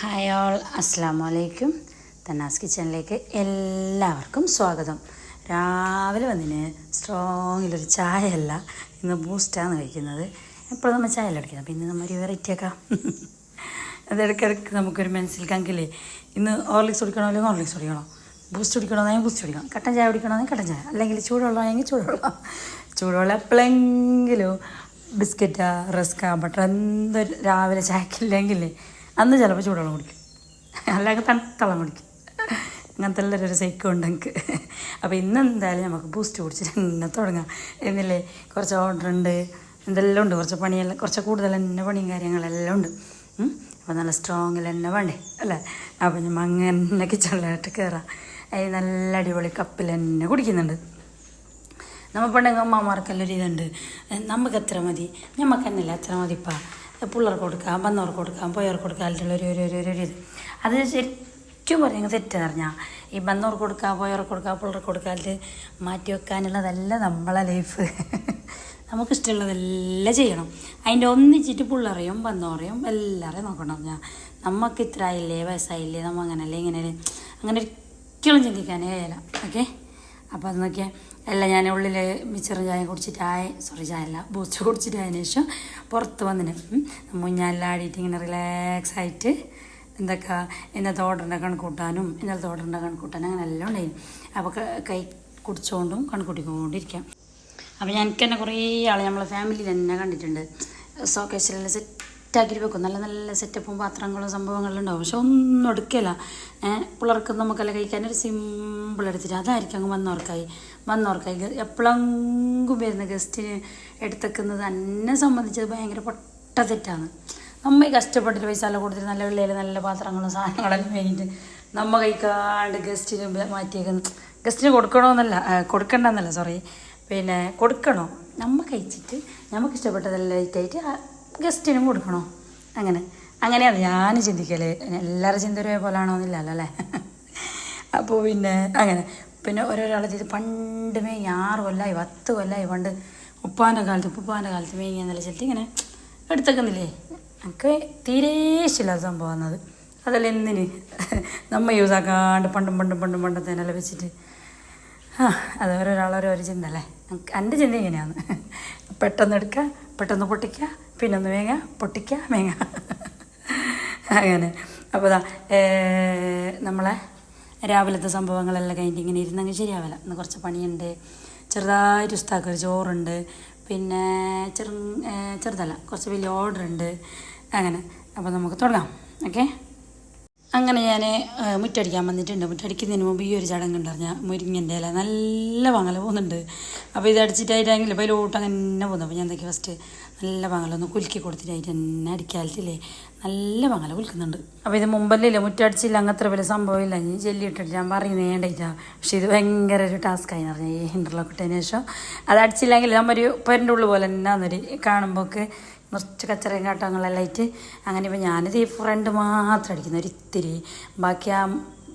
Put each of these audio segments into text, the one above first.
Hi all അസ്സാം വലൈക്കും തന്നാസ് കിച്ചണിലേക്ക് എല്ലാവർക്കും സ്വാഗതം. രാവിലെ വന്നിന് സ്ട്രോങ്ങിലൊരു ചായ അല്ല ഇന്ന് ബൂസ്റ്റാണ് കഴിക്കുന്നത്. എപ്പോഴും നമ്മൾ ചായ അടിക്കുന്നത് അപ്പം ഇന്ന് നമ്മൾ ഒരു വെറൈറ്റി ആക്കാം അതിടയ്ക്കിടയ്ക്ക് നമുക്കൊരു മനസ്സിൽ കങ്കില്ലേ ഇന്ന് ഹോർലിക്സ് കുടിക്കണോ അല്ലെങ്കിൽ ഹോർലിക്സ് കുടിക്കണോ? ബൂസ്റ്റ് കുടിക്കണമെങ്കിൽ ബൂസ്റ്റ് കുടിക്കണം? കട്ടൻ ചായ കുടിക്കണമെങ്കിൽ കട്ടൻ ചായ? അല്ലെങ്കിൽ ചൂടുവെള്ളമാണെങ്കിൽ ചൂടുവെള്ളം. ചൂടുവെള്ളം എപ്പോഴെങ്കിലും ബിസ്ക്കറ്റാ റസ്ക ബട്ടർ എന്തൊരു രാവിലെ ചായക്കില്ലെങ്കിലേ അന്ന് ചിലപ്പോൾ ചൂടുവെള്ളം കുടിക്കും. അല്ലെങ്കിൽ തണുത്ത വെള്ളം കുടിക്കും. അങ്ങനത്തെ എല്ലാവരും ഒരു സൈക്കോ ഉണ്ട് എനിക്ക്. അപ്പോൾ ഇന്ന് എന്തായാലും നമുക്ക് ബൂസ്റ്റ് കുടിച്ച് തന്നെ തുടങ്ങാം. എന്നില്ലേ? കുറച്ച് ഓർഡർ ഉണ്ട്. എന്തെല്ലാം ഉണ്ട്. കുറച്ച് പണിയെല്ലാം കുറച്ച് കൂടുതൽ തന്നെ പണിയും കാര്യങ്ങളെല്ലാം ഉണ്ട്. അപ്പോൾ നല്ല സ്ട്രോങ്ങിൽ തന്നെ വേണ്ടേ? അല്ലേ? അപ്പോൾ ഞാൻ അങ്ങനെ കിച്ചണിലായിട്ട് കയറാം അതിന് നല്ല അടിപൊളി കപ്പിൽ തന്നെ കുടിക്കുന്നുണ്ട്. നമ്മൾ പണ്ടെങ്കിൽ അമ്മമാർക്കെല്ലാം ഒരു ഇതുണ്ട്. നമുക്ക് എത്ര മതി? നമുക്ക് തന്നെയല്ല എത്ര മതിപ്പാ പിള്ളേർക്ക് കൊടുക്കാം വന്നവർക്ക് കൊടുക്കാം പോയവർക്ക് കൊടുക്കാം അല്ലെങ്കിൽ ഒരു ഒരു ഒരു ഇത്. അത് ശരിക്കും പറഞ്ഞാൽ തെറ്റെന്ന് പറഞ്ഞാൽ ഈ വന്നവർക്ക് കൊടുക്കുക പോയവർക്ക് കൊടുക്കുക പിള്ളേർക്ക് കൊടുക്കാൻ അതിൽ മാറ്റി വെക്കാനുള്ളതല്ല നമ്മളെ ലൈഫ് നമുക്കിഷ്ടമുള്ളതെല്ലാം ചെയ്യണം. അതിന്റെ ഒന്നിച്ചിട്ട് പിള്ളേരെയും വന്നവരെയും എല്ലാവരെയും നോക്കണം ഞാൻ നമുക്ക് ഇത്ര ആയില്ലേ വയസ്സായില്ലേ നമ്മൾ അങ്ങനല്ലേ ഇങ്ങനെ അങ്ങനെ ഒരിക്കലും ചിന്തിക്കാനേ കഴിയില്ല. ഓക്കെ അപ്പോൾ അത് നോക്കിയാൽ എല്ലാം ഞാൻ ഉള്ളിൽ മിച്ചറും ചായ കുടിച്ചിട്ട് ആയ സോറി ചായ അല്ല ബൂസ്റ്റ് കുടിച്ചിട്ടായതിനു ശേഷം പുറത്ത് വന്നിന്. മുഞ്ഞെല്ലാം ആടിയിട്ട് ഇങ്ങനെ റിലാക്സ് ആയിട്ട് എന്തൊക്കെ ഇന്നത്തെ ഓർഡറിന്റെ കണക്കൂട്ടാനും ഇന്നലത്തെ ഓർഡറിന്റെ കണക്കൂട്ടാനും അങ്ങനെ എല്ലാം ഉണ്ടായി അപ്പോൾ കൈ കുടിച്ചുകൊണ്ടും കണക്കൂട്ടിക്കൊണ്ടിരിക്കാം. അപ്പോൾ ഞങ്ങൾക്ക് തന്നെ കുറേ ആൾ നമ്മളെ ഫാമിലിയിൽ തന്നെ കണ്ടിട്ടുണ്ട്. സോക്കേസിലെല്ലാം സെറ്റാക്കി വെക്കും. നല്ല നല്ല സെറ്റപ്പും പാത്രങ്ങളും സംഭവങ്ങളും ഉണ്ടാവും. പക്ഷെ ഒന്നും എടുക്കില്ല പിള്ളേർക്ക് നമുക്കെല്ലാം കഴിക്കാൻ ഒരു സിമ്പിൾ എടുത്തിട്ട് അതായിരിക്കും അങ്ങ് വന്നവർക്കായി. വന്നവർക്കായി എപ്പോഴെങ്കിലും വരുന്ന ഗസ്റ്റിന് എടുത്തേക്കുന്നത് എന്നെ സംബന്ധിച്ചത് ഭയങ്കര പൊട്ട തെറ്റാണ്. നമ്മ ഈ കഷ്ടപ്പെട്ട പൈസ എല്ലാം കൊടുത്തിട്ട് നല്ല വെള്ളയിൽ നല്ല പാത്രങ്ങളും സാധനങ്ങളെല്ലാം വേണ്ടിയിട്ട് നമ്മ കഴിക്കാണ്ട് ഗസ്റ്റിന് മാറ്റിയേക്കുന്നു ഗസ്റ്റിന് കൊടുക്കണമെന്നല്ല കൊടുക്കണ്ടെന്നല്ല സോറി പിന്നെ കൊടുക്കണോ? നമ്മ കഴിച്ചിട്ട് നമുക്ക് ഇഷ്ടപ്പെട്ടതെല്ലാം ഐറ്റായിട്ട് ഗസ്റ്റിനും കൊടുക്കണോ? അങ്ങനെ. അങ്ങനെയാണ് ഞാൻ ചിന്തിക്കൽ. എല്ലാവരുടെ ചിന്ത ഒരേ ആണോ എന്നില്ലല്ലോ അല്ലേ? അപ്പോൾ പിന്നെ അങ്ങനെ. പിന്നെ ഓരോരാൾ ചെയ്ത് പണ്ട് മേങ്ങി ആറ് കൊല്ലമായി പത്ത് കൊല്ലമായി പണ്ട് ഉപ്പാന്റെ കാലത്ത് ഉപ്പാന്റെ കാലത്ത് മേങ്ങി ചെല്ലിട്ട് ഇങ്ങനെ എടുത്തേക്കുന്നില്ലേ? എനിക്ക് തീരെ ഇഷ്ടമില്ലാത്ത സംഭവമാണ് അത് അതല്ല എന്തിന്? നമ്മ യൂസ് ആക്കാണ്ട് പണ്ടും പണ്ടും പണ്ടും പണ്ടത്തേനെല്ലാം വെച്ചിട്ട്. ആ അത് ഓരോരാളോരോ ചിന്ത അല്ലേ? എന്റെ ചിന്ത ഇങ്ങനെയാണ്. പെട്ടെന്ന് എടുക്കുക പെട്ടെന്ന് പൊട്ടിക്കുക പിന്നെ ഒന്ന് വേങ്ങ പൊട്ടിക്കുക വേങ്ങ അങ്ങനെ. അപ്പോൾ നമ്മളെ രാവിലത്തെ സംഭവങ്ങളെല്ലാം കഴിഞ്ഞിട്ട് ഇങ്ങനെ ഇരുന്നെങ്കിൽ ശരിയാവില്ല ഇന്ന് കുറച്ച് പണിയുണ്ട്. ചെറുതായിട്ട് ഉസ്താക്ക് ഒരു ചോറുണ്ട്. പിന്നെ ചെറു ചെറുതല്ല കുറച്ച് വലിയ ഓർഡർ ഉണ്ട്. അങ്ങനെ. അപ്പോൾ നമുക്ക് തുടങ്ങാം. ഓക്കെ? അങ്ങനെ ഞാൻ മുറ്റടിക്കാൻ വന്നിട്ടുണ്ട്. മുറ്റടിക്കുന്നതിന് മുമ്പ് ഈ ഒരു ചടങ്ങ് ചടങ്ങുണ്ടറിഞ്ഞ മുരിങ്ങന്റെ ഇല നല്ല വാങ്ങൽ പോകുന്നുണ്ട്. അപ്പോൾ ഇത് അപ്പോൾ ലോട്ട് അങ്ങനെ പോകുന്നു. അപ്പോൾ ഞാൻ എന്തൊക്കെ ഫസ്റ്റ് നല്ല വാങ്ങലൊന്ന് കുലുക്കി കൊടുത്തിട്ടായിട്ട് തന്നെ അടിക്കാലത്തില്ലേ? നല്ല വാങ്ങല കുലുക്കുന്നുണ്ട്. അപ്പോൾ ഇത് മുമ്പല്ലേ മുറ്റടിച്ചില്ല അങ്ങനത്തെ വലിയ സംഭവമില്ല ഇനി ജെല്ലി ഇട്ടിട്ട് ഞാൻ പറയുന്നേ വേണ്ടിയിട്ടാ പക്ഷേ ഇത് ഭയങ്കര ഒരു ടാസ്ക്കായി എന്ന് പറഞ്ഞാൽ ഈ ഇന്റർലോക്ക് ഇട്ടതിന് ശേഷം. അത് അടിച്ചില്ലെങ്കിൽ നമ്മൊരു പെരന്റെ ഉള്ളു പോലെ തന്നെ അന്നൊരു കാണുമ്പോൾക്ക് കുറച്ച് കച്ചറയും കാട്ടങ്ങളെല്ലാം ആയിട്ട് അങ്ങനെ ഇപ്പോൾ ഞാനിത് ഈ ഫ്രണ്ട് മാത്രം അടിക്കുന്നത് ഒരു ഇത്തിരി ബാക്കി ആ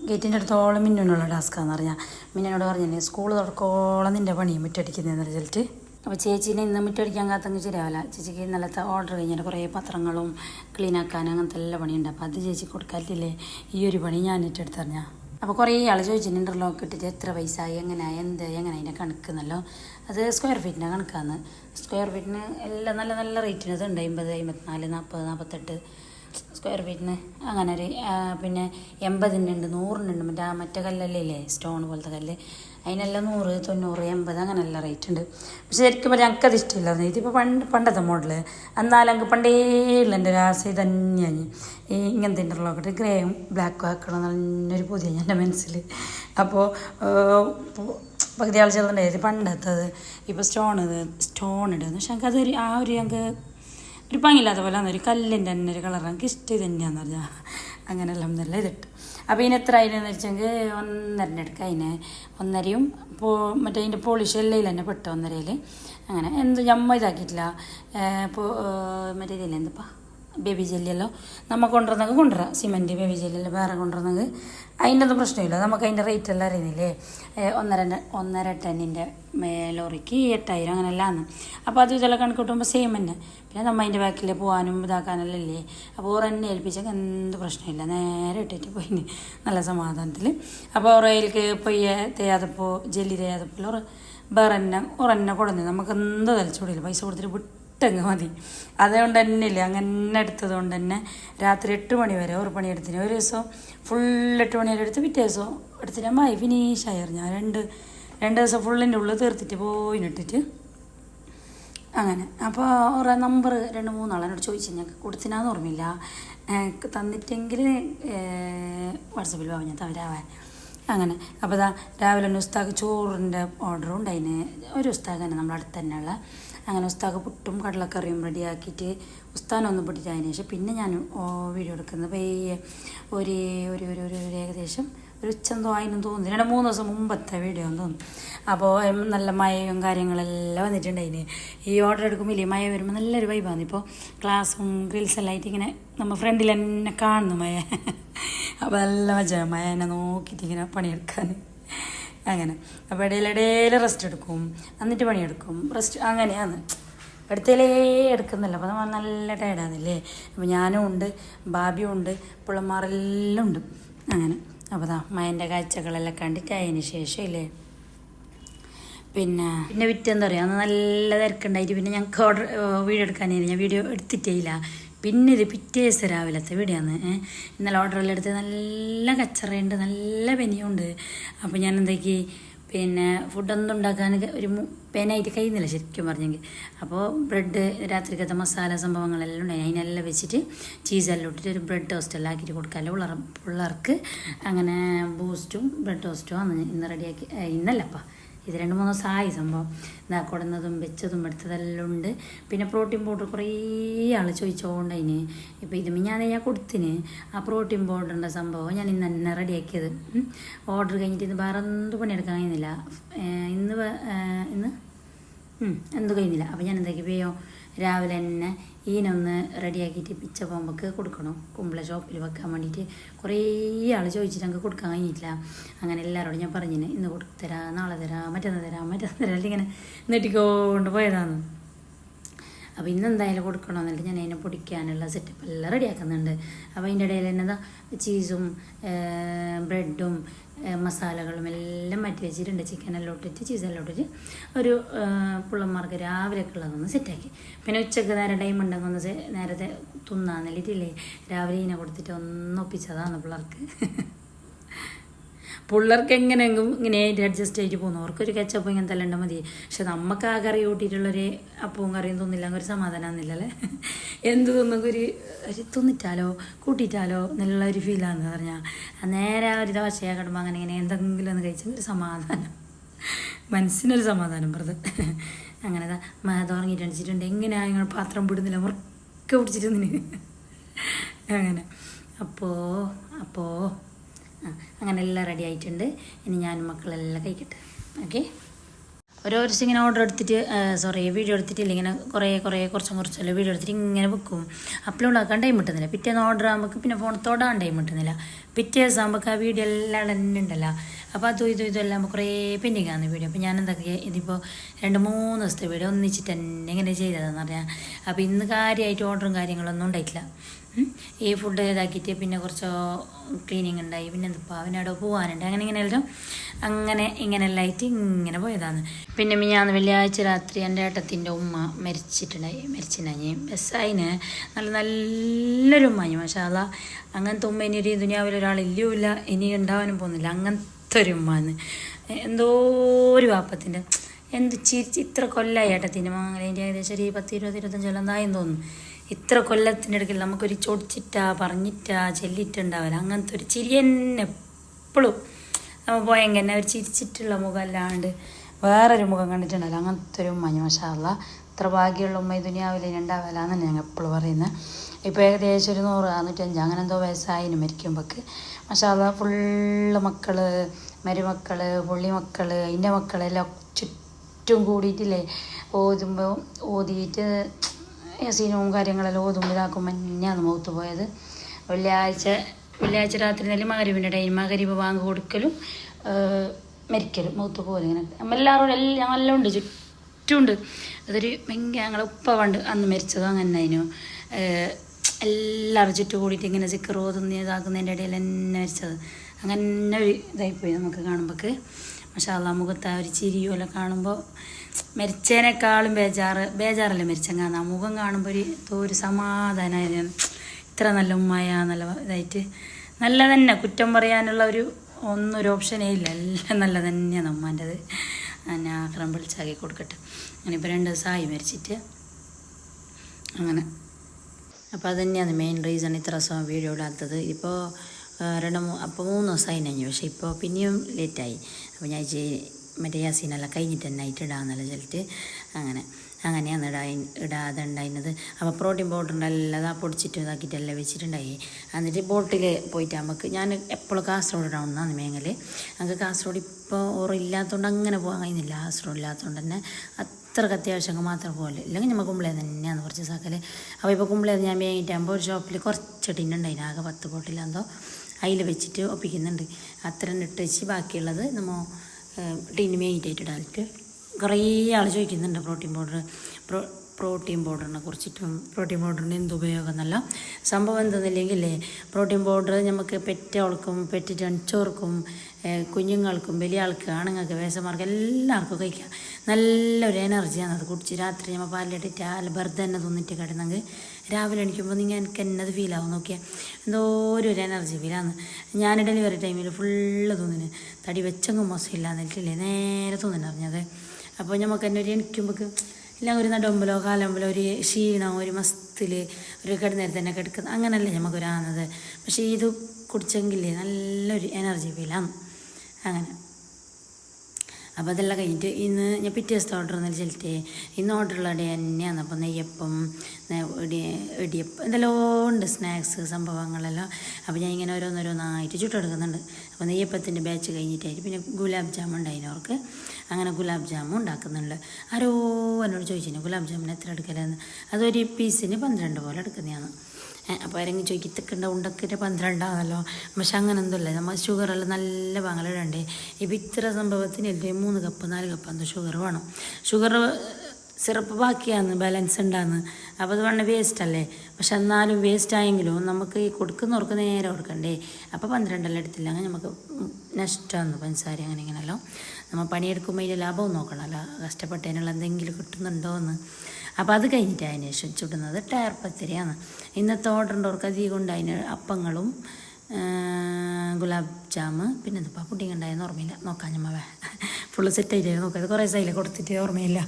ഗേറ്റിന്റെ അടുത്തോളം മിന്നിനുള്ള ടാസ്ക്കാന്ന് പറഞ്ഞാൽ മിന്നിനോട് പറഞ്ഞില്ലേ സ്കൂൾ തുറക്കോളം നിന്റെ പണി മുറ്റടിക്കുന്നതെന്ന് റിസൾട്ട് അപ്പോൾ ചേച്ചീനെ ഇന്ന് മുറ്റടിക്കാൻ കാത്തങ്ങ് ശരിയാവില്ല. ചേച്ചിക്ക് ഇന്നലത്തെ ഓർഡർ കഴിഞ്ഞിട്ട് കുറേ പത്രങ്ങളും ക്ലീൻ ആക്കാനും അങ്ങനത്തെ എല്ലാ പണിയുണ്ട്. അപ്പോൾ അത് ചേച്ചി കൊടുക്കാറ്റില്ലേ ഈ ഒരു പണി ഞാൻ ഏറ്റെടുത്തറിഞ്ഞാൽ അപ്പോൾ കുറേ ആൾ ചോദിച്ചിട്ടുണ്ട് ഇന്റർലോക്ക് ഇട്ടിട്ട് എത്ര പൈസ എങ്ങനെയാണ് എന്ത് എങ്ങനെ അതിന്റെ കണക്ക് എന്നല്ലോ. അത് സ്ക്വയർ ഫീറ്റിന്റെ കണക്കാന്ന്. സ്ക്വയർ ഫീറ്റിന് എല്ലാം നല്ല നല്ല റേറ്റിന് ഇതുണ്ട്. അമ്പത് അമ്പത്തിനാല് നാൽപ്പത് നാൽപ്പത്തെട്ട് സ്ക്വയർ ഫീറ്റിന് അങ്ങനെ ഒരു പിന്നെ എൺപതിന്റെ ഉണ്ട് നൂറിനുണ്ട് മറ്റേ ആ മറ്റേ കല്ലല്ലേ സ്റ്റോൺ പോലത്തെ കല്ല്. അതിനെല്ലാം നൂറ് തൊണ്ണൂറ് എൺപത് അങ്ങനെയുള്ള റേറ്റ് ഉണ്ട് പക്ഷേ ശരിക്കും പറഞ്ഞാൽ എനിക്കത് ഇഷ്ടമില്ലായിരുന്നു ഇതിപ്പോൾ പണ്ട് പണ്ടത്തെ മോഡൽ എന്നാലും എനിക്ക് പണ്ടേ ഉള്ള എന്റെ ഒരു ആശയം തന്നെയാണ് ഈ ഇങ്ങനത്തെ ഇന്റർലോക്കിട്ട് ഗ്രേയും ബ്ലാക്കും ആക്കണം എന്നൊരു പുതിയ എന്റെ മനസ്സിൽ അപ്പോൾ പകുതി ആൾ ചെറുതുണ്ടായത് പണ്ടത്തത് ഇപ്പോൾ സ്റ്റോൺ ഇത് സ്റ്റോൺ ഇടുന്നു. പക്ഷെ എനിക്ക് അതൊരു ആ ഒരു ഞങ്ങൾക്ക് ഒരു ഭംഗിയില്ലാത്ത പോലെ ഒരു കല്ലിന്റെ തന്നെ ഒരു കളർ എനിക്ക് ഇഷ്ടം തന്നെയാന്ന് പറഞ്ഞാൽ അങ്ങനെ എല്ലാം നല്ല ഇതിട്ട്. അപ്പോൾ ഇതിന് എത്ര അതിനെന്ന് വെച്ചെങ്കിൽ ഒന്നരന്റെ എടുക്കുക അതിന് ഒന്നരയും പോ മറ്റേ അതിന്റെ പോളിഷ് എല്ലയിൽ തന്നെ പെട്ട ഒന്നരയിൽ അങ്ങനെ എന്ത് ഞമ്മ ഇതാക്കിയിട്ടില്ല. ഇപ്പോൾ മറ്റേ ഇതില്ല എന്തിപ്പാ? ബേബി ജെല്ലിയല്ലോ. നമ്മൾ കൊണ്ടുവന്നെങ്കിൽ കൊണ്ടുവരാം സിമെന്റ് ബേബി ജെല്ലിയല്ലോ വേറെ കൊണ്ടുവന്നെങ്കിൽ അതിന്റെ ഒന്നും പ്രശ്നമില്ല. നമുക്ക് അതിന്റെ റേറ്റ് എല്ലാം അറിയുന്നില്ലേ? ഒന്നര ഒന്നര ടണ്ണിന്റെ ലോറിക്ക് എട്ടായിരം അങ്ങനെ എല്ലാം ആണ് അപ്പോൾ അത് ഇതെല്ലാം കണക്ക് കിട്ടുമ്പോൾ സെയിം തന്നെ. പിന്നെ നമ്മൾ അതിന്റെ ബാക്കിൽ പോകാനും ഇതാക്കാനെല്ലാം ഇല്ലേ അപ്പോൾ ഓർ എന്നെ ഏൽപ്പിച്ചാൽ എന്ത് പ്രശ്നമില്ല. നേരെ ഇട്ടിട്ട് പോയി നല്ല സമാധാനത്തിൽ അപ്പോൾ ഓറയിലേക്ക് പൊയ്യ തേയാതപ്പോൾ ജെല്ലി തേയാതപ്പോൾ ഓർ വേറെ എന്നെ ഓർ എന്നെ കൊടുന്നു നമുക്ക് എന്ത് തലച്ചോടില്ല പൈസ കൊടുത്തിട്ട് വിട്ടങ്ങ് മതി. അതുകൊണ്ട് തന്നെ ഇല്ല? അങ്ങനെ എടുത്തത് കൊണ്ട് തന്നെ രാത്രി എട്ട് മണി വരെ ഒരു പണി എടുത്തിന് ഒരു ദിവസം ഫുൾ എട്ട് മണി വരെ എടുത്ത് പിറ്റേ ദിവസം എടുത്തിട്ട് അമ്മായി ഫിനിഷായി ഞാൻ രണ്ട് രണ്ട് ദിവസം ഫുള്ളിന്റെ ഉള്ളിൽ തീർത്തിട്ട് പോയിനിട്ടിട്ട് അങ്ങനെ. അപ്പോൾ ഓരോ നമ്പർ രണ്ട് മൂന്നാളെന്നോട് ചോദിച്ചു. ഞങ്ങൾക്ക് കൊടുത്തിനാന്ന് ഓർമ്മയില്ല. തന്നിട്ടെങ്കിൽ വാട്സപ്പിൽ പോകാം ഞാൻ തവരാവാൻ അങ്ങനെ. അപ്പോൾ ഇതാ രാവിലെ തന്നെ ഉസ്താക്ക് ചോറിന്റെ ഓർഡറും ഉണ്ടായിന്. ഒരു ഉസ്താക്ക് തന്നെ നമ്മുടെ അടുത്ത് തന്നെയുള്ള അങ്ങനെ ഉസ്താക്ക് പുട്ടും കടലക്കറിയും റെഡിയാക്കിയിട്ട് ഉസ്താനൊന്ന് ഒന്ന് അതിന് ശേഷം പിന്നെ ഞാൻ വീഡിയോ എടുക്കുന്നത് പയ്യെ ഒരു ഒരു ഒരു ഒരു ഏകദേശം ഒരു ഉച്ചന്തോ അതിനും തോന്നുന്നു. രണ്ട് മൂന്ന് ദിവസം മുമ്പത്തെ വീഡിയോ എന്ന് തോന്നുന്നു. അപ്പോൾ നല്ല മഴയും കാര്യങ്ങളെല്ലാം വന്നിട്ടുണ്ടായിന്. ഈ ഓർഡർ എടുക്കുമ്പോൾ ഇല്ലേ മഴ വരുമ്പോൾ നല്ലൊരു വൈബാണ് ഇപ്പോൾ ക്ലാസ്സും ഗേൾസ് എല്ലാം ആയിട്ട് ഇങ്ങനെ നമ്മൾ ഫ്രണ്ടിൽ തന്നെ കാണുന്നു മഴ. അപ്പോൾ നല്ല മജ മഴ എന്നെ നോക്കിയിട്ട് ഇങ്ങനെ പണിയെടുക്കാൻ. അങ്ങനെ. അപ്പോൾ ഇടയിലിടയിൽ റെസ്റ്റ് എടുക്കും. എന്നിട്ട് പണിയെടുക്കും. റെസ്റ്റ് അങ്ങനെയാണ്. എടുത്തലേ എടുക്കുന്നില്ല. അപ്പോൾ നമ്മൾ നല്ല ടയർഡാന്നില്ലേ അപ്പോൾ ഞാനും ഉണ്ട് ബാബിയും ഉണ്ട് പിള്ളമാരെല്ലാം ഉണ്ട്. അങ്ങനെ. അപ്പോൾ ദാ മയന്റെ കാഴ്ചകളെല്ലാം കണ്ടിട്ട് അതിന് ശേഷം ഇല്ലേ പിന്നെ പിന്നെ വിറ്റ് എന്താ പറയുക അന്ന് നല്ല തിരക്കുണ്ടായിട്ട് പിന്നെ ഞങ്ങൾക്ക് ഓർഡർ വീഡിയോ എടുക്കാനായിരുന്നു ഞാൻ വീഡിയോ എടുത്തിട്ടേ ഇല്ല. പിന്നെ ഇത് പിറ്റേ ദിവസം രാവിലത്തെ ഏഹ്. ഇന്നലെ ഓർഡറെല്ലാം എടുത്ത് നല്ല കച്ചറയുണ്ട് നല്ല പെനിയുണ്ട്. അപ്പോൾ ഞാൻ എന്താക്കി പിന്നെ ഫുഡൊന്നും ഉണ്ടാക്കാൻ ഒരു പേനായിട്ട് കഴിയുന്നില്ല ശരിക്കും പറഞ്ഞെങ്കിൽ. അപ്പോൾ ബ്രെഡ് രാത്രിക്കത്തെ മസാല സംഭവങ്ങളെല്ലാം ഉണ്ടായി. അതിനെല്ലാം വെച്ചിട്ട് ചീസെല്ലാം ഇട്ടിട്ട് ഒരു ബ്രെഡ് ടോസ്റ്റ് എല്ലാം ആക്കിയിട്ട് കൊടുക്കാമല്ലോ പിള്ളേർ പിള്ളേർക്ക് അങ്ങനെ ബൂസ്റ്റും ബ്രെഡ് ടോസ്റ്റും ആണ് ഇന്ന് റെഡിയാക്കി ഇന്നല്ലപ്പാ ഇത് രണ്ട് മൂന്ന് ദിവസം ആയി സംഭവം. ഇതാ കൊടുന്നതും വെച്ചതും എടുത്തതെല്ലാം ഉണ്ട്. പിന്നെ പ്രോട്ടീൻ പൗഡർ കുറേ ആൾ ചോദിച്ചോണ്ട് അതിന്. ഇപ്പോൾ ഇത് ഞാൻ ഞാൻ കൊടുത്തിന്. ആ പ്രോട്ടീൻ പൗഡറിന്റെ സംഭവം ഞാൻ ഇന്ന് തന്നെ റെഡിയാക്കിയത്. ഓർഡർ കഴിഞ്ഞിട്ട് ഇന്ന് വേറെ എന്ത് പണിയെടുക്കാൻ കഴിയുന്നില്ല ഇന്ന് ഇന്ന്? എന്ത് കഴിയുന്നില്ല അപ്പോൾ ഞാൻ എന്താക്കി പോയോ രാവിലെ തന്നെ ഈനൊന്ന് റെഡിയാക്കിയിട്ട് പിച്ച പോകുമ്പോൾക്ക് കൊടുക്കണം. കുമ്പള ഷോപ്പിൽ വെക്കാൻ വേണ്ടിയിട്ട് കുറേ ആൾ ചോദിച്ചിട്ട് ഞങ്ങൾക്ക് കൊടുക്കാൻ കഴിഞ്ഞിട്ടില്ല. അങ്ങനെ എല്ലാവരോടും ഞാൻ പറഞ്ഞിന് ഇന്ന് കൊടുത്ത് തരാം നാളെ തരാം മറ്റന്ന് തരാം മറ്റന്ന് തരാം അല്ലെങ്കിൽ നെട്ടിക്കൊണ്ട് പോയതാണ്. അപ്പോൾ ഇന്ന് എന്തായാലും കൊടുക്കണം എന്നിട്ട് ഞാൻ അതിനെ പൊടിക്കാനുള്ള സെറ്റപ്പ് എല്ലാം റെഡിയാക്കുന്നുണ്ട്. അപ്പോൾ അതിന്റെ ഇടയിൽ തന്നെ ചീസും ബ്രെഡും മസാലകളും എല്ലാം മാറ്റി വെച്ചിട്ടുണ്ട്. ചിക്കനെല്ലാം ഇട്ടിട്ട് ചീസെല്ലാം ഇട്ടിട്ട് ഒരു പുള്ളന്മാർക്ക് രാവിലെയൊക്കെ ഉള്ളതൊന്ന് സെറ്റാക്കി പിന്നെ ഉച്ചയ്ക്ക് നേരെ ടൈം ഉണ്ടെങ്കിൽ ഒന്ന് നേരത്തെ തിന്നാന്നില്ലേ രാവിലെ ഇതിനെ കൊടുത്തിട്ട് ഒന്ന് ഒപ്പിച്ചതാണ് പിള്ളേർക്ക്. പിള്ളേർക്ക് എങ്ങനെയെങ്കിലും ഇങ്ങനെ അഡ്ജസ്റ്റ് ആയിട്ട് പോകുന്നു. അവർക്കൊരു കച്ചപ്പ് ഇങ്ങനെ എല്ലാം മതി. പക്ഷെ നമുക്ക് ആ കറി കൂട്ടിയിട്ടുള്ളൊരു അപ്പവും കറിയും തോന്നില്ല ഒരു സമാധാനമാകുന്നില്ലല്ലേ എന്ത് തിന്നൊക്കെ ഒരു ഒരു തിന്നിട്ടാലോ കൂട്ടിയിട്ടാലോ എന്നുള്ള ഒരു ഫീലാന്ന് പറഞ്ഞാൽ നേരെ ആ ഒരു ദോശയാ കിടമ്പോൾ അങ്ങനെ ഇങ്ങനെ എന്തെങ്കിലും ഒന്ന് കഴിച്ചാൽ ഒരു സമാധാനം. മനസ്സിനൊരു സമാധാനം വെറുതെ അങ്ങനെ തുടങ്ങിയിട്ട് അടിച്ചിട്ടുണ്ട് എങ്ങനെയാണ് നിങ്ങൾ പാത്രം പിടുന്നില്ല മുറുക്കെ പിടിച്ചിട്ട് അങ്ങനെ. അപ്പോ അപ്പോൾ ആ അങ്ങനെ എല്ലാം റെഡി ആയിട്ടുണ്ട്. ഇനി ഞാനും മക്കളെല്ലാം കഴിക്കട്ടെ. ഓക്കെ ഓരോ ദിവസം ഇങ്ങനെ ഓർഡർ എടുത്തിട്ട് സോറി വീഡിയോ എടുത്തിട്ടില്ല ഇങ്ങനെ കുറേ കുറേ കുറച്ചും കുറച്ചല്ല വീഡിയോ എടുത്തിട്ട് ഇങ്ങനെ വെക്കും. അപ്ലോഡ് ആക്കാൻ ടൈം കിട്ടുന്നില്ല. പിറ്റേന്ന് ഓർഡർ ആകുമ്പോൾ പിന്നെ ഫോൺ തൊടാൻ ടൈം കിട്ടുന്നില്ല. പിറ്റേ ദിവസം നമുക്ക് ആ വീഡിയോ എല്ലാം തന്നെ ഉണ്ടല്ലോ. അപ്പോൾ അതും ഇതും ഇതെല്ലാം എല്ലാം കുറേ പെൻഡിങ് ആണ് വീഡിയോ. അപ്പോൾ ഞാൻ എന്തൊക്കെ ഇതിപ്പോൾ രണ്ട് മൂന്ന് ദിവസത്തെ വീഡിയോ ഒന്നിച്ചിട്ട് തന്നെ ഇങ്ങനെ ചെയ്തതെന്ന് പറയാം അപ്പോൾ ഇന്ന് കാര്യമായിട്ട് ഓർഡറും കാര്യങ്ങളൊന്നും ഉണ്ടായിട്ടില്ല. ഈ ഫുഡ് ഇതാക്കിയിട്ട് പിന്നെ കുറച്ച് ക്ലീനിങ് ഉണ്ടായി. പിന്നെ എന്തിപ്പോൾ അവനവിടെ പോകാനുണ്ട് അങ്ങനെ ഇങ്ങനെ എല്ലാം. അങ്ങനെ ഇങ്ങനെല്ലാം ആയിട്ട് ഇങ്ങനെ പോയതാണ് പിന്നെ മിഞ്ഞാന്ന് വെള്ളിയാഴ്ച രാത്രി എന്റെ ഏട്ടത്തിന്റെ ഉമ്മ മരിച്ചിട്ടുണ്ടായി. മരിച്ചിട്ടുണ്ടായി. ബസ്സായിന്. നല്ല നല്ലൊരു ഉമ്മാഞ്ഞു പക്ഷേ അതാ അങ്ങനത്തെ ഉമ്മ ഇനി ഒരു ദുനിയാവിൽ ഒരാളില്ല ഇനി ഉണ്ടാവാനും പോകുന്നില്ല. അങ്ങനത്തെ ഒരു ഉമ്മാന്ന്. എന്തോ ഒരു വാപ്പത്തിന്റെ എന്ത് ചിരിച്ച് ഇത്ര കൊല്ലമായി ഏട്ടത്തിന്റെ അതിന്റെ ഏകദേശം ഒരു പത്ത് ഇരുപത് ഇരുപത്തഞ്ച് എന്തായെന്ന് തോന്നുന്നു. ഇത്ര കൊല്ലത്തിന്റെ ഇടയ്ക്ക് നമുക്കൊരു ചൊടിച്ചിട്ടാ പറഞ്ഞിട്ടാ ചെല്ലിട്ടുണ്ടാവില്ല അങ്ങനത്തെ ഒരു ചിരി തന്നെ എപ്പോഴും നമ്മൾ പോയെങ്കിൽ തന്നെ ഒരു ചിരിച്ചിട്ടുള്ള മുഖം അല്ലാണ്ട് വേറൊരു മുഖം കണ്ടിട്ടുണ്ടല്ലോ. അങ്ങനത്തെ ഒരു ഉമ്മ മഷാല്ല ഇത്ര ഭാഗ്യമുള്ള ഉമ്മ ഈ ദുനിയാവിൽ ഉണ്ടാവില്ല എന്നാണ് ഞങ്ങൾ എപ്പോഴും പറയുന്നത് ഇപ്പോൾ ഏകദേശം ഒരു നൂറ് നാനൂറ്റഞ്ച് അങ്ങനെ എന്തോ വയസ്സായിന് മരിക്കുമ്പോൾക്ക് മഷാല്ല ഫുള്ള് മക്കൾ മരുമക്കൾ പുള്ളിമക്കൾ അതിന്റെ മക്കളെല്ലാം ചുറ്റും കൂടിയിട്ടില്ലേ ഓതുമ്പോൾ ഓതിയിട്ട് യസീനവും കാര്യങ്ങളെല്ലാം ഓതുമ്പോൾ ഇതാക്കുമ്പോൾ തന്നെയാണ് മൗത്ത് പോയത്. വെള്ളിയാഴ്ച വെള്ളിയാഴ്ച രാത്രി നല്ല മകരിവിന്റെ ടൈം മകരീവ് വാങ്ങി കൊടുക്കലും മരിക്കലും മൗത്ത് പോലെ ഇങ്ങനെ നമ്മളെല്ലാവരും എല്ലാം ഞങ്ങളെല്ലാം ഉണ്ട് ചുറ്റുമുണ്ട് അതൊരു ഭയങ്കര ഞങ്ങളെ ഉപ്പ പണ്ട് അന്ന് മരിച്ചതും അങ്ങനെ അതിനു എല്ലാവരും കൂടിയിട്ട് ഇങ്ങനെ ചിക്കർ ഓതുന്ന ഇതാക്കുന്നതിന്റെ ഇടയിൽ തന്നെ മരിച്ചത്. അങ്ങനെ ഒരു ഇതായിപ്പോയി നമുക്ക് കാണുമ്പോൾക്ക് മഷാല്ല മുഖത്ത് ആ ഒരു ചിരിയുമല്ല കാണുമ്പോൾ മരിച്ചതിനേക്കാളും ബേജാറ് ബേജാറല്ലേ മരിച്ചെങ്കാന്ന് ആ മുഖം കാണുമ്പോൾ ഒരു എന്തോ ഒരു സമാധാനമായിരുന്നു ഇത്ര നല്ല ഉമ്മായ നല്ല ഇതായിട്ട് നല്ല തന്നെ കുറ്റം പറയാനുള്ള ഒരു ഒന്നും ഒരു ഓപ്ഷനേ ഇല്ല. എല്ലാം നല്ല തന്നെയാണ് ഉമ്മാന്റെത്. ഞാൻ ആക്രം വിളിച്ചാക്കി കൊടുക്കട്ടെ. അങ്ങനെ ഇപ്പോൾ രണ്ട് ദിവസമായി മരിച്ചിട്ട്. അങ്ങനെ. അപ്പോൾ അത് തന്നെയാണ് മെയിൻ റീസൺ ഇത്ര ദിവസം വീഡിയോ ഇടാത്തത്. ഇപ്പോൾ രണ്ട് അപ്പോൾ മൂന്ന് ദിവസമായി കഴിഞ്ഞു. പക്ഷേ ഇപ്പോൾ പിന്നെയും ലേറ്റായി അപ്പോൾ ഞാൻ മറ്റേ യാസീനെല്ലാം കഴിഞ്ഞിട്ട് തന്നെ ആയിട്ട് ഇടാമെന്നല്ല ചെല്ലിട്ട് അങ്ങനെ. അങ്ങനെയാണ് ഇടാ ഇടാതെ ഉണ്ടായിരുന്നത് അപ്പോൾ പ്രോട്ടീൻ പൗഡർ എല്ലാം അതാ പൊടിച്ചിട്ട് ഇതാക്കിയിട്ടെല്ലാം വെച്ചിട്ടുണ്ടായി. എന്നിട്ട് ബോട്ടിൽ പോയിട്ട് നമുക്ക് ഞാൻ എപ്പോഴും കാസർഗോഡ് ഇടാവുന്നതാണ് മേങ്ങൽ ഞങ്ങൾക്ക് കാസർഗോഡ് ഇപ്പോൾ ഓറില്ലാത്തതുകൊണ്ട് അങ്ങനെ പോകാൻ കഴിയുന്നില്ല. കാസർഗോഡ് ഇല്ലാത്തതുകൊണ്ട് തന്നെ അത്രയ്ക്ക് അത്യാവശ്യം മാത്രം പോലെ ഇല്ലെങ്കിൽ നമ്മൾ കുമ്പളേ തന്നെയാണ് കുറച്ച് സാക്കൽ. അപ്പോൾ ഇപ്പോൾ കുമ്പളേ ഞാൻ മേങ്ങിട്ടാകുമ്പോൾ ഒരു ഷോപ്പിൽ കുറച്ച് ടിന്നുണ്ടായിന്. ആകെ പത്ത് ബോട്ടിലാന്തോ അതിൽ വെച്ചിട്ട് ഒപ്പിക്കുന്നുണ്ട്. അത്ര ഇട്ട് വെച്ച് ബാക്കിയുള്ളത് നമ്മൾ ടിന്ന് മേങ്ങിട്ടായിട്ട് ഇടാനിട്ട് കുറേ ആൾ ചോദിക്കുന്നുണ്ട് പ്രോട്ടീൻ പൗഡർ പ്രോ പ്രോട്ടീൻ പൗഡറിനെ കുറിച്ചിട്ടും പ്രോട്ടീൻ പൗഡറിന് എന്ത് ഉപയോഗം എന്നല്ല സംഭവം എന്തെന്നില്ലെങ്കിലേ പ്രോട്ടീൻ പൗഡർ നമുക്ക് പെറ്റവൾക്കും പെറ്റ് ജനിച്ചവർക്കും ഏഹ് കുഞ്ഞുങ്ങൾക്കും വലിയ ആൾക്ക് ആണുങ്ങൾക്ക് വേസമാർക്ക് എല്ലാവർക്കും കഴിക്കാം. നല്ലൊരു എനർജിയാണ് അത് കുടിച്ച് രാത്രി നമ്മൾ പാലിലിട്ടിട്ട് ആ വെറുതെ തന്നെ തിന്നിട്ട് കിടന്നെങ്കിൽ രാവിലെ എണിക്കുമ്പോൾ നിങ്ങൾ എനിക്ക് എന്നത് ഫീലാവും നോക്കിയാൽ എന്തോ ഒരു എനർജി ഫീലാണ് ഞാൻ ഡെലിവറി ടൈമിൽ ഫുള്ള് തിന്നിന്. തടി വെച്ചെങ്കും മോശമില്ല എന്നിട്ടില്ലേ നേരെ തിന്നിന് അറിഞ്ഞത് അപ്പോൾ നമുക്ക് തന്നെ ഒരു എനിക്കുമ്പോൾ എല്ലാം ഒരു നടുമ്പലോ കാലമ്പലോ ഒരു ക്ഷീണം ഒരു മസ്തിൽ ഒരു കിടന്നേരത്ത് തന്നെ കിടക്കുന്ന അങ്ങനല്ലേ നമുക്കൊരാകുന്നത് പക്ഷേ ഇത് കുടിച്ചെങ്കിൽ നല്ലൊരു എനർജി ഫീലാണ് അങ്ങനെ. അപ്പോൾ അതെല്ലാം കഴിഞ്ഞിട്ട് ഇന്ന് ഞാൻ പിറ്റേ ദിവസത്തെ ഓർഡർ എന്ന് ചെല്ലിട്ട് ഇന്ന് ഓർഡറുള്ള ഡേ തന്നെയാണ്. അപ്പോൾ നെയ്യപ്പം ഇടിയപ്പം എന്തെല്ലാം ഉണ്ട് സ്നാക്സ് സംഭവങ്ങളെല്ലാം. അപ്പോൾ ഞാൻ ഇങ്ങനെ ഓരോന്നോരോന്നായിട്ട് ചുട്ടെടുക്കുന്നുണ്ട്. അപ്പോൾ നെയ്യപ്പത്തിന്റെ ബാച്ച് കഴിഞ്ഞിട്ടായിട്ട് പിന്നെ ഗുലാബ് ജാമുൻ ഉണ്ടായിരുന്നു അവർക്ക്. അങ്ങനെ ഗുലാബ് ജാമുൻ ഉണ്ടാക്കുന്നുണ്ട്. ആരോ എന്നോട് ചോദിച്ചിരുന്നു ഗുലാബ് ജാമുൻ എത്ര എടുക്കലെന്ന്? അതൊരു പീസിന് പന്ത്രണ്ട് പോലെ എടുക്കുന്നതാണ്. അപ്പോൾ ആരെങ്കിലും ചോദിക്കും ഇത്തക്കണ്ട ഉണ്ടക്കിന്റെ പന്ത്രണ്ടാണല്ലോ പക്ഷെ അങ്ങനെ ഒന്നുമില്ല നമ്മൾ ഷുഗറെല്ലാം നല്ല വാങ്ങലിടണ്ടേ ഇപ്പം ഇത്ര സംഭവത്തിനല്ലേ മൂന്ന് കപ്പ് നാല് കപ്പ് എന്തോ ഷുഗർ വേണം. ഷുഗർ സിറപ്പ് ബാക്കിയാന്ന് ബാലൻസ് ഉണ്ടാന്ന് അപ്പോൾ അത് വേണ്ട വേസ്റ്റ് അല്ലേ? പക്ഷെ എന്നാലും വേസ്റ്റ് ആയെങ്കിലും നമുക്ക് ഈ കൊടുക്കുന്നവർക്ക് നേരെ കൊടുക്കണ്ടേ? അപ്പോൾ പന്ത്രണ്ടെല്ലാം എടുത്തില്ല. അങ്ങനെ നമുക്ക് നഷ്ടമാണ് പഞ്ചസാര അങ്ങനെ ഇങ്ങനെയല്ലോ. നമ്മൾ പണിയെടുക്കുമ്പോൾ അതിന്റെ ലാഭവും നോക്കണമല്ലോ കഷ്ടപ്പെട്ടതിനുള്ള എന്തെങ്കിലും കിട്ടുന്നുണ്ടോ എന്ന് അപ്പോൾ അത് കഴിഞ്ഞിട്ട് അതിന് ശേഷം ചുടുന്നത് ടയർ പത്തിരിയാണ്. ഇന്നത്തെ ഓർഡറിന്റെ അധികം ഉണ്ടായിന് അപ്പങ്ങളും ഗുലാബ് ജാമ് പിന്നെ എന്തിപ്പോൾ പുഡിങ് ഉണ്ടായെന്ന് ഓർമ്മയില്ല. നോക്കാം ഞമ്മ ഫുള്ള് സെറ്റ് ആയിട്ട് നോക്കാം കുറേ സൈഡിൽ കൊടുത്തിട്ട് ഓർമ്മയില്ല.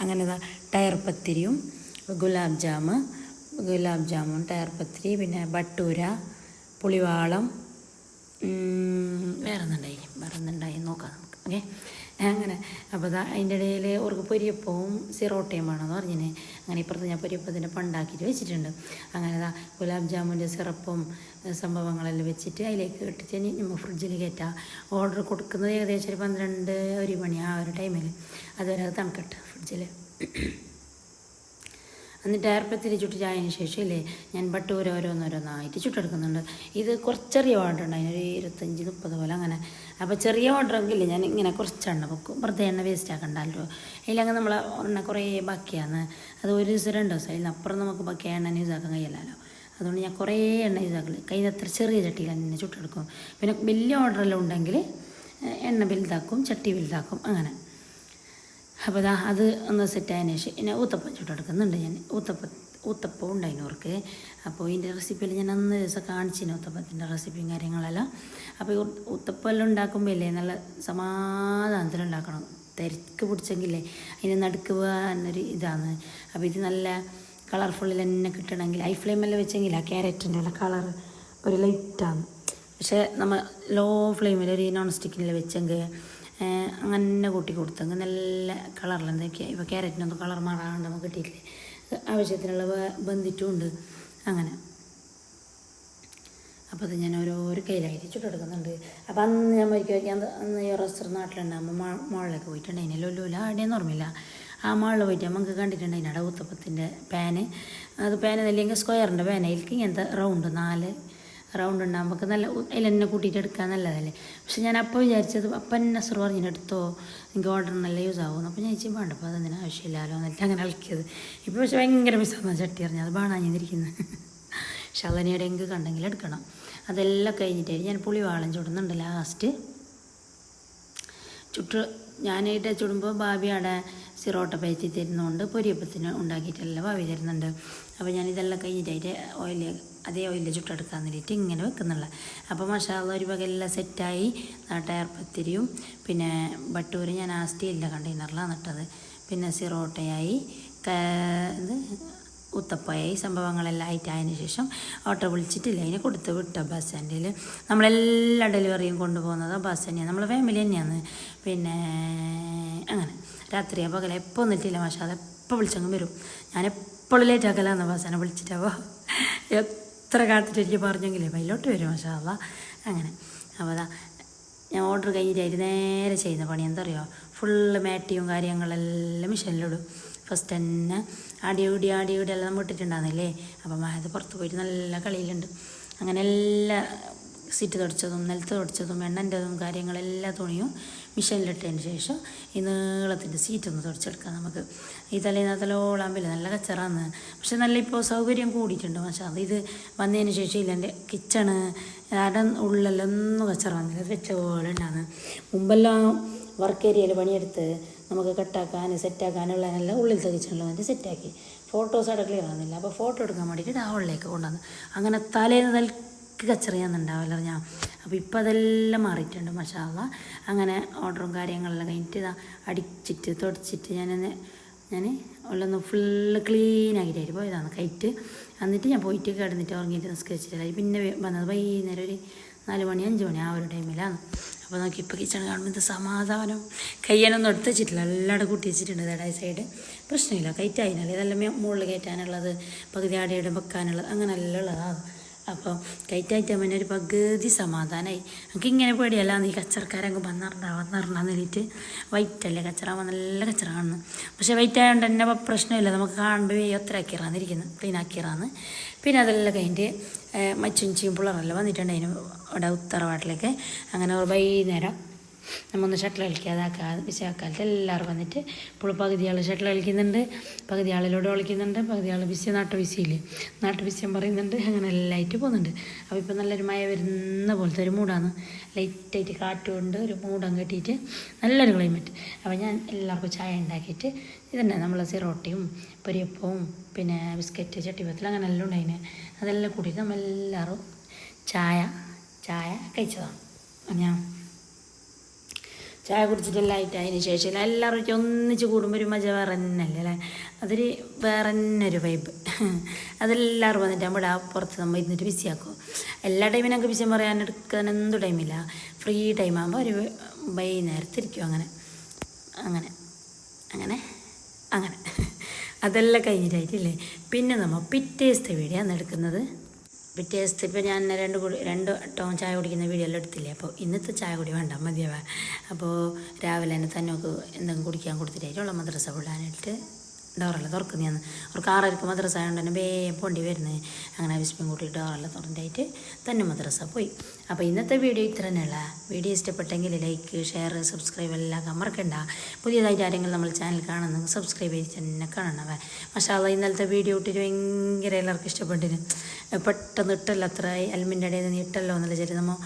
അങ്ങനെ ടയർ പത്തിരിയും ഗുലാബ് ജാമ് ഗുലാബ് ജാമുൻ ടയർ പത്തിരി പിന്നെ ബട്ടൂര പുളിവാളം വേറെ ഒന്നുണ്ടായി വേറെ ഒന്നുണ്ടായി നോക്കാം നമുക്ക്. ഓക്കെ അങ്ങനെ. അപ്പോൾ അതാ അതിന്റെ ഇടയിൽ അവർക്ക് പൊരിയപ്പവും സിറോട്ടയും വേണമെന്ന് പറഞ്ഞിന്. അങ്ങനെ ഇപ്പുറത്ത് ഞാൻ പൊരിയപ്പത്തിന്റെ പണ്ടാക്കിയിട്ട് വെച്ചിട്ടുണ്ട്. അങ്ങനെ അതാ ഗുലാബ് ജാമുന്റെ സിറപ്പും സംഭവങ്ങളെല്ലാം വെച്ചിട്ട് അതിലേക്ക് ഇട്ടിട്ട് നമ്മൾ ഫ്രിഡ്ജിൽ കയറ്റാം. ഓർഡർ കൊടുക്കുന്നത് ഏകദേശം ഒരു പന്ത്രണ്ട് ഒരു മണി ആ ഒരു ടൈമിൽ അതുവരെ അത് തണുക്കട്ടെ ഫ്രിഡ്ജിൽ എന്നിട്ട് ഏർപ്പത്തിരി ചുട്ടിച്ചായതിന് ശേഷം ഇല്ലേ ഞാൻ ബട്ടൂര ഓരോന്നോരോന്നായിട്ട് ചുട്ടെടുക്കുന്നുണ്ട്. ഇത് കുറച്ചെറിയ പാടുണ്ട് അതിനൊരു ഇരുപത്തഞ്ച് മുപ്പത് പോലെ അങ്ങനെ. അപ്പോൾ ചെറിയ ഇല്ല ഞാൻ ഇങ്ങനെ കുറച്ചെണ്ണ വെക്കും. വെറുതെ എണ്ണ വേസ്റ്റ് ആക്കണ്ടല്ലോ. അതിലങ്ങ് നമ്മൾ എണ്ണ കുറേ ബാക്കിയാണ്. അത് ഒരു ദിവസം രണ്ട് ദിവസം അതിനപ്പുറം നമുക്ക് ബാക്കി എണ്ണ യൂസ് ആക്കാൻ കഴിയില്ലല്ലോ. അതുകൊണ്ട് ഞാൻ കുറേ എണ്ണ യൂസ് ആക്കില്ല കയ്യിലത്ര ചെറിയ ചട്ടിയിൽ തന്നെ ചുട്ടെടുക്കും. പിന്നെ വലിയ ഓർഡറെല്ലാം ഉണ്ടെങ്കിൽ എണ്ണ വലുതാക്കും ചട്ടി വലുതാക്കും അങ്ങനെ. അപ്പോൾ അത് ഒന്ന് സെറ്റായതിനു ശേഷം പിന്നെ ഊത്തപ്പം ചുട്ടെടുക്കുന്നുണ്ട് ഞാൻ. ഊത്തപ്പ ഊത്തപ്പം ഉണ്ടായി അവർക്ക്. അപ്പോൾ ഇതിന്റെ റെസിപ്പിയിൽ ഞാൻ അന്ന് ദിവസം കാണിച്ചിന് ഊത്തപ്പത്തിന്റെ റെസിപ്പിയും കാര്യങ്ങളെല്ലാം. അപ്പോൾ ഊത്തപ്പം എല്ലാം ഉണ്ടാക്കുമ്പോൾ ഇല്ലേ നല്ല സമാധാനത്തിൽ ഉണ്ടാക്കണം. തിരക്ക് പിടിച്ചെങ്കിലേ അതിന് നടുക്ക് എന്നൊരു ഇതാണ്. അപ്പോൾ ഇത് നല്ല കളർഫുള്ളിൽ തന്നെ കിട്ടണമെങ്കിൽ ഐ ഫ്ലെയിമെല്ലാം വെച്ചെങ്കിൽ ആ ക്യാരറ്റിന്റെ എല്ലാം കളർ ഒരു ലൈറ്റാണ് പക്ഷേ നമ്മൾ ലോ ഫ്ലെയിമിൽ ഒരു നോൺ സ്റ്റിക്കിൽ വെച്ചെങ്കിൽ അങ്ങനെ കൂട്ടി കൊടുത്തെങ്കിൽ നല്ല കളറിൽ എന്തൊക്കെയാണ് ഇപ്പോൾ ക്യാരറ്റിനൊന്നും കളർ മാറാണ്ട് നമുക്ക് കിട്ടിയിട്ടില്ലേ? ആവശ്യത്തിനുള്ള ബന്ധിറ്റുമുണ്ട് അങ്ങനെ. അപ്പോൾ അത് ഞാൻ ഓരോരോ കയ്യിലായിട്ട് ചുട്ടെടുക്കുന്നുണ്ട് അപ്പോൾ അന്ന് ഞാൻ ഒരിക്കൽ ഞാൻ അന്ന് ഈ റസ്റ്റർ നാട്ടിലുണ്ടാകുമ്പോൾ മുകളിലേക്ക് പോയിട്ടുണ്ടായിന്. ലൊല്ലൂല ആടെയെന്ന് ഓർമ്മയില്ല. ആ മാളിൽ പോയിട്ട് നമുക്ക് കണ്ടിട്ടുണ്ടായിരുന്നു അവിടെ ഊത്തപ്പത്തിന്റെ പാന്. അത് അല്ലെങ്കിൽ സ്ക്വയറിന്റെ പാനയിലേക്ക് ഇങ്ങനത്തെ റൗണ്ട് നാല് റൗണ്ട് ഉണ്ട്. നമുക്ക് നല്ല അതിൽ എന്നെ കൂട്ടിയിട്ട് എടുക്കാൻ നല്ലതല്ലേ? പക്ഷെ ഞാൻ അപ്പോൾ വിചാരിച്ചത് അപ്പം നസർ പറഞ്ഞു എടുത്തോ എനിക്ക് ഓർഡർ നല്ല യൂസ് ആവുമെന്ന് അപ്പോൾ ഞാൻ ചേച്ചി വേണ്ട അപ്പോൾ അതെന്തിനാ ആവശ്യമില്ലല്ലോ എന്നിട്ട് അങ്ങനെ കളിക്കിയത് ഇപ്പോൾ പക്ഷെ ഭയങ്കര മിസ്സാണ് ചട്ടി അറിഞ്ഞത് അത് ബാണാഞ്ഞിരിക്കുന്നത് ഷലനിയുടെ എങ്കിൽ കണ്ടെങ്കിൽ എടുക്കണം. അതെല്ലാം കഴിഞ്ഞിട്ടായിരിക്കും ഞാൻ പുളി പുളിവാളം ചൂടുന്നുണ്ട് ലാസ്റ്റ് ചുട്ട് ഞാനായിട്ട് ചുടുമ്പോൾ ഭാവി അവിടെ സിറോട്ട പേച്ചി തരുന്നതുകൊണ്ട് പൊരിയപ്പത്തിന് ഉണ്ടാക്കിയിട്ടല്ല ഭാവി തരുന്നുണ്ട്. അപ്പോൾ ഞാൻ ഇതെല്ലാം കഴിഞ്ഞിട്ടായിട്ട് ഓയിൽ അതേ ഓയിൽ ചുട്ടെടുക്കാൻ വേണ്ടിയിട്ട് ഇങ്ങനെ വെക്കുന്നുള്ള. അപ്പോൾ മസാല ഒരു വകയെല്ലാം സെറ്റായി. സെറ്റായി ടയർപ്പത്തിരിയും പിന്നെ ബട്ടൂര് ഞാൻ ആ സ്റ്റീലിന്റെ കണ്ടെയ്നറിലാണ് നട്ടത്. പിന്നെ സിറോട്ടയായി ക- ഇത് ഉത്തപ്പയായി സംഭവങ്ങളെല്ലാം ആയിട്ടായതിനു ശേഷം ഓട്ടോ വിളിച്ചിട്ടില്ല അതിനെ കൊടുത്ത് വിട്ട ബസ് സ്റ്റാൻഡിൽ നമ്മളെല്ലാ ഡെലിവറിയും കൊണ്ടുപോകുന്നത് ബസ് തന്നെയാണ് നമ്മളെ ഫാമിലി തന്നെയാണ് പിന്നെ അങ്ങനെ. രാത്രിയാ പകല. എപ്പോൾ ഒന്നിട്ടില്ല പക്ഷേ അത് എപ്പോൾ വിളിച്ചങ്ങ് വരും. ഞാൻ എപ്പോഴും ലേറ്റ് ആക്കലാന്ന് ബസ്സിനെ വിളിച്ചിട്ടാവോ എത്ര കാലത്തിട്ട് എനിക്ക് പറഞ്ഞെങ്കിലേ പൈലോട്ട് വരും പക്ഷേ അവ അങ്ങനെ. അപ്പോൾ അതാ ഞാൻ ഓർഡർ കഴിഞ്ഞിട്ടായിട്ട് നേരെ ചെയ്യുന്ന പണി. എന്താ പറയുക ഫുള്ള് മാറ്റിയും കാര്യങ്ങളെല്ലാം മിഷനിലിടും ഫസ്റ്റ് തന്നെ. അടിയുടി അടിയുടി എല്ലാം നമ്മൾ ഇട്ടിട്ടുണ്ടാകുന്നില്ലേ അപ്പം അത് പുറത്ത് പോയിട്ട് നല്ല കളിയിലുണ്ട്. അങ്ങനെ എല്ലാ സീറ്റ് തുടച്ചതും നിലത്ത് തുടച്ചതും എണ്ണന്റെതും കാര്യങ്ങളെല്ലാ തുണിയും മിഷനിലിട്ടതിന് ശേഷം ഈ നീളത്തിന്റെ സീറ്റ് ഒന്ന് തുടച്ചെടുക്കാം നമുക്ക്. ഈ തലേന്ന് തലോളാൻ പറ്റില്ല നല്ല കച്ചറാന്ന്. പക്ഷെ നല്ല ഇപ്പോൾ സൗകര്യം കൂടിയിട്ടുണ്ട്. പക്ഷേ അത് ഇത് വന്നതിന് ശേഷം ഇല്ല. എന്റെ കിച്ചണ് അട ഉള്ളിലൊന്നും കച്ചറ വന്നില്ല. അത് വെച്ച പോലെ ഉണ്ടാകുന്നത് മുമ്പെല്ലാം വർക്ക് ഏരിയയിൽ പണിയെടുത്ത് നമുക്ക് കട്ടാക്കാൻ സെറ്റാക്കാനുള്ളതെല്ലാം ഉള്ളിലത്തെ കിച്ചണിൽ വന്ന് സെറ്റാക്കി. ഫോട്ടോസ് അവിടെ ക്ലിയർ അപ്പോൾ ഫോട്ടോ എടുക്കാൻ വേണ്ടിയിട്ട് ആ കൊണ്ടുവന്ന്. അങ്ങനെ തലേന്ന് തൽക്ക് കച്ചറിയാന്നുണ്ടാവില്ല ഞാൻ അപ്പോൾ ഇപ്പോൾ അതെല്ലാം മാറിയിട്ടുണ്ട് മഷാല അങ്ങനെ ഓർഡറും കാര്യങ്ങളെല്ലാം കഴിഞ്ഞിട്ട് അടിച്ചിട്ട് തുടച്ചിട്ട് ഞാനെന്നെ ഞാൻ ഉള്ളൊന്ന് ഫുള്ള് ക്ലീൻ ആക്കിയിട്ടായിട്ട് പോയതാണ്. കൈറ്റ് എന്നിട്ട് ഞാൻ പോയിട്ട് കിടന്നിട്ട് ഉറങ്ങിയിട്ട് നിസ്കരിച്ചിട്ടില്ല പിന്നെ വന്നത് വൈകുന്നേരം ഒരു നാല് മണി അഞ്ച് മണി ആ ഒരു ടൈമിലാണ് അപ്പോൾ നോക്കി ഇപ്പോൾ കിച്ചൺ കാണുമ്പോൾ സമാധാനം. കയ്യാനൊന്നും എടുത്ത് വെച്ചിട്ടില്ല. എല്ലാവരും കൂട്ടി വെച്ചിട്ടുണ്ട് ഇടയ സൈഡ് പ്രശ്നമില്ല കയറ്റായിനല്ല മേ- മുകളിൽ കയറ്റാനുള്ളത് പകുതി ആടെയുടെ വെക്കാനുള്ളത് അങ്ങനെ എല്ലാം ഉള്ളതാണ് അപ്പോൾ കയറ്റായിട്ട് അമ്മേനെ ഒരു പകുതി സമാധാനമായി നമുക്ക് ഇങ്ങനെ പേടിയല്ല നീ കച്ചറക്കാരങ്ങ് വന്നിറണ്ടാ വന്നിറണ്ടാ എന്നിട്ട് വൈറ്റല്ലേ കച്ചറ നല്ല കച്ചറ കാണുന്നു പക്ഷേ വൈറ്റ് ആയതുകൊണ്ട് തന്നെ പ്രശ്നമില്ല. നമുക്ക് കാണുമ്പോൾ എത്ര ആക്കിറാന്നിരിക്കുന്നു ക്ലീൻ ആക്കിറാന്ന് പിന്നെ അതെല്ലാം കഴിഞ്ഞിട്ട് മച്ചും മച്ചുഞ്ചിയും വന്നിട്ടുണ്ട്. അതിന് അവിടെ ഉത്തറവാട്ടിലേക്ക് അങ്ങനെ വൈകുന്നേരം നമ്മൊന്ന് ഷട്ടിൽ കളിക്കാതാക്കാ വിശാക്കാലത്ത് എല്ലാവരും വന്നിട്ട് ഇപ്പോൾ പകുതി ആൾ ഷട്ടിൽ കളിക്കുന്നുണ്ട് പകുതി ആളിലൂടെ കളിക്കുന്നുണ്ട് പകുതി ആൾ വിസ്യ നാട്ടു വിസ്യയില്ലേ നാട്ടു വിസ്യം പറയുന്നുണ്ട് അങ്ങനെ ലൈറ്റ് പോകുന്നുണ്ട്. അപ്പോൾ ഇപ്പോൾ നല്ലൊരു മഴ വരുന്ന പോലത്തെ ഒരു മൂടാണ് ലൈറ്റായിട്ട് കാറ്റുകൊണ്ട് ഒരു മൂടം കെട്ടിയിട്ട് നല്ലൊരു ക്ലൈമറ്റ് അപ്പോൾ ഞാൻ എല്ലാവർക്കും ചായ ഉണ്ടാക്കിയിട്ട് ഇതന്നെ നമ്മൾ സിറോട്ടിയും പൊരിയപ്പവും പിന്നെ ബിസ്ക്കറ്റ് ചട്ടിപ്പത്തിൽ അങ്ങനെ എല്ലാം ഉണ്ടായിന്. അതെല്ലാം കൂടിയിട്ട് നമ്മളെല്ലാവരും ചായ ചായ കഴിച്ചതാണ് ഞാൻ ചായ കുടിച്ചിട്ടെല്ലാം ലൈറ്റ് അതിന് ശേഷം എല്ലാവരും ഒന്നിച്ച് കൂടുമ്പോൾ ഒരു മജ വേറെ തന്നെയല്ലേ അല്ലേ? അതൊരു വേറെ തന്നെ ഒരു വൈബ് അതെല്ലാവരും വന്നിട്ട് നമ്മുടെ ആ പുറത്ത് നമ്മൾ ഇരുന്നിട്ട് ബിസിയാക്കും എല്ലാ ടൈമിനും നമുക്ക് പറയാൻ എടുക്കാൻ എന്തു ടൈമില്ല ഫ്രീ ടൈം ആകുമ്പോൾ ഒരു വൈകുന്നേരത്തിരിക്കും അങ്ങനെ. അങ്ങനെ. അങ്ങനെ. അങ്ങനെ. അതെല്ലാം കഴിഞ്ഞിട്ടായിട്ടില്ലേ? പിന്നെ നമ്മൾ പിറ്റേസത്തെ വീഡിയോ ആണ് എടുക്കുന്നത്. പിറ്റേ ദിവസത്തെ ഇപ്പോൾ ഞാൻ രണ്ട് കുടി രണ്ട് ടോം ചായ കുടിക്കുന്ന വീഡിയോ എടുത്തില്ലേ? അപ്പോൾ ഇന്നത്തെ ചായ കുടി വേണ്ട മതിയാവാ. അപ്പോൾ രാവിലെ തന്നെ തന്നെ ഒക്കെ എന്തെങ്കിലും കുടിക്കാൻ കൊടുത്തിട്ടായിട്ടുള്ള മദ്രസ വിടാനായിട്ട് ഡോറെല്ലാം തുറക്കുന്നതാണ്. അവർക്ക് ആറരക്ക് മദ്രസ ആയതുകൊണ്ട് തന്നെ വേഗം പോണ്ടി വരുന്നത് അങ്ങനെ വിസ്മയം കൂട്ടി ഡോറെല്ലാം തുറന്നിട്ടായിട്ട് തന്നെ മദ്രസ പോയി. അപ്പോൾ ഇന്നത്തെ വീഡിയോ ഇത്ര തന്നെയുള്ള. വീഡിയോ ഇഷ്ടപ്പെട്ടെങ്കിൽ ലൈക്ക് ഷെയർ സബ്സ്ക്രൈബ് എല്ലാം മറക്കണ്ട പുതിയതായിട്ട് ആരെങ്കിലും നമ്മൾ ചാനൽ കാണുന്നെങ്കിൽ സബ്സ്ക്രൈബ് ചെയ്ത് തന്നെ കാണണവേ മഷാല ഇന്നലത്തെ വീഡിയോ ഇട്ടിട്ട് ഭയങ്കര എല്ലാവർക്കും ഇഷ്ടപ്പെട്ടിന്. പെട്ടെന്ന് ഇട്ടല്ലോ അത്ര. അൽമിന്റെ ഇടയിൽ നിന്ന് ഇട്ടല്ലോ എന്നുള്ള ചെറിയ നമ്മൾ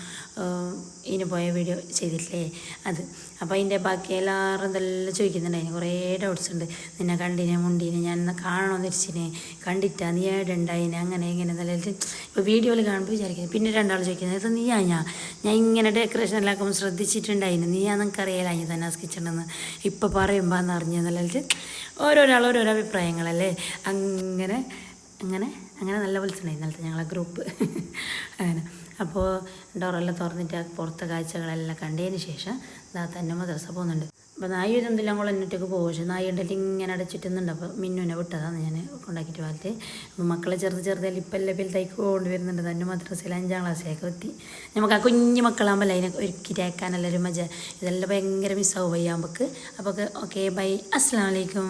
ഇതിന് പോയ വീഡിയോ ചെയ്തിട്ടില്ലേ? അത്. അപ്പോൾ അതിന്റെ ബാക്കി എല്ലാവരും എന്തെല്ലാം ചോദിക്കുന്നുണ്ട്? അതിന് കുറേ ഡൗട്ട്സ് ഉണ്ട്. നിന്നെ കണ്ടിനെ മുണ്ടിനെ ഞാൻ കാണണമെന്ന് തിരിച്ചിനെ കണ്ടിട്ടാ നീ ഏടുണ്ടായിനെ അങ്ങനെ ഇങ്ങനെ എന്തെല്ലാം ഇപ്പോൾ വീഡിയോയിൽ കാണുമ്പോൾ വിചാരിക്കുന്നത് പിന്നെ രണ്ടാൾ ചോദിക്കുന്നത് ഇത് നീയാ ഞാൻ ഞാൻ ഇങ്ങനെ ഡെക്കറേഷൻ എല്ലാവർക്കും ശ്രദ്ധിച്ചിട്ടുണ്ടായിരുന്നു നീയാ നിങ്ങൾക്ക് അറിയാലോ ഞാൻ തന്നെ കിച്ചണെന്ന് ഇപ്പോൾ പറയുമ്പോൾ എന്ന് അറിഞ്ഞെന്നല്ല ഓരോരാൾ ഓരോരോ അഭിപ്രായങ്ങളല്ലേ? അങ്ങനെ അങ്ങനെ അങ്ങനെ നല്ല വിളിച്ചിട്ടുണ്ടായി ഇന്നലത്തെ ഞങ്ങളെ ഗ്രൂപ്പ് അങ്ങനെ. അപ്പോൾ ഡോറെല്ലാം തുറന്നിട്ട് പുറത്തെ കാഴ്ചകളെല്ലാം കണ്ടതിന് ശേഷം ഇതാ തന്നെ മദ്രസ പോകുന്നുണ്ട്. അപ്പോൾ നായി എന്തെല്ലാം കൂടെ എന്നിട്ടൊക്കെ പോകും പക്ഷേ നായി ഉണ്ടെങ്കിൽ ഇങ്ങനെ അടച്ചിട്ടുന്നുണ്ട്. അപ്പോൾ മിന്നുവിനെ വിട്ടതാണ് ഞാൻ കൊണ്ടാക്കിയിട്ട് കാലത്ത് അപ്പോൾ മക്കളെ ചെറുത് ചെറുതായി ഇപ്പം എല്ലാം വലുതായിക്ക് കൊണ്ടുവരുന്നുണ്ട് തന്നെ മദ്രസയിൽ അഞ്ചാം ക്ലാസ്സിലേക്ക് എത്തി നമുക്ക് ആ കുഞ്ഞു മക്കളാകുമ്പോൾ അതിനെ ഒരുക്കിയിട്ടാക്കാനെല്ലാം ഒരു മജ. ഇതെല്ലാം ഭയങ്കര മിസ്സാവും വയ്യാകുമ്പോൾ അപ്പോൾ ഓക്കെ ബൈ അസ്സാം വലൈക്കും